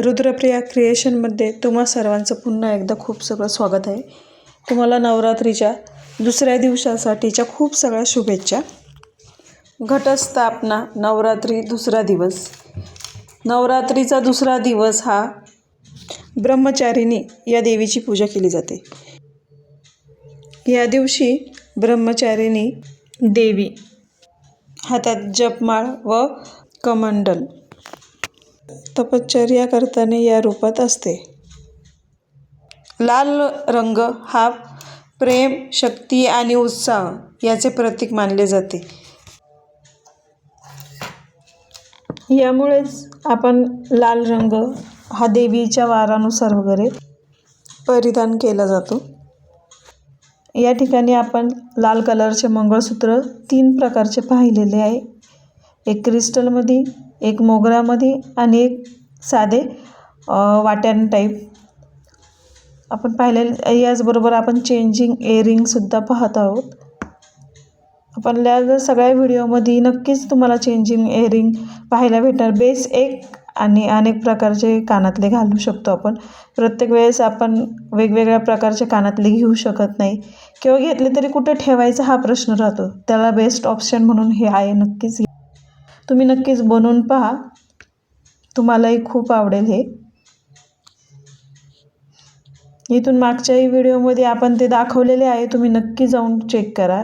रुद्रप्रिया क्रिएशनमध्ये तुम्हा सर्वांचं पुन्हा एकदा खूप सगळं स्वागत आहे. तुम्हाला नवरात्रीच्या दुसऱ्या दिवसासाठीच्या खूप सगळ्या शुभेच्छा. घटस्थापना नवरात्री दुसरा दिवस. नवरात्रीचा दुसरा दिवस हा ब्रह्मचारिणी या देवीची पूजा केली जाते. या दिवशी ब्रह्मचारिणी देवी हातात जपमाळ व कमंडल तपश्चर्या करताना या रूपात असते. लाल रंग हा प्रेम शक्ती आणि उत्साह याचे प्रतीक मानले जाते. यामुळेच आपण लाल रंग हा देवीच्या वारानुसार वगैरे परिधान केला जातो. या ठिकाणी आपण लाल कलरचे मंगळसूत्र तीन प्रकारचे पाहिलेले आहे. एक क्रिस्टलमध्ये एक मोगऱ्यामध्ये आणि एक साधे वाट्यान टाईप आपण पाहिलेले याचबरोबर आपण चेंजिंग एअरिंगसुद्धा पाहत आहोत. आपण सगळ्या व्हिडिओमध्ये नक्कीच तुम्हाला चेंजिंग एअरिंग पाहायला भेटणार. बेस एक आणि अनेक प्रकारचे कानातले घालू शकतो आपण. प्रत्येक वेळेस आपण वेगवेगळ्या प्रकारचे कानातले घेऊ शकत नाही. किंवा घेतले तरी कुठे ठेवायचा हा प्रश्न राहतो. त्याला बेस्ट ऑप्शन म्हणून हे आहे नक्कीच. तुम्ही नक्कीच बनवून पहा. तुम्हालाही खूप आवडेल हे. इथून मागच्याही व्हिडिओमध्ये आपण ते दाखवलेले आहे. तुम्ही नक्की जाऊन चेक करा.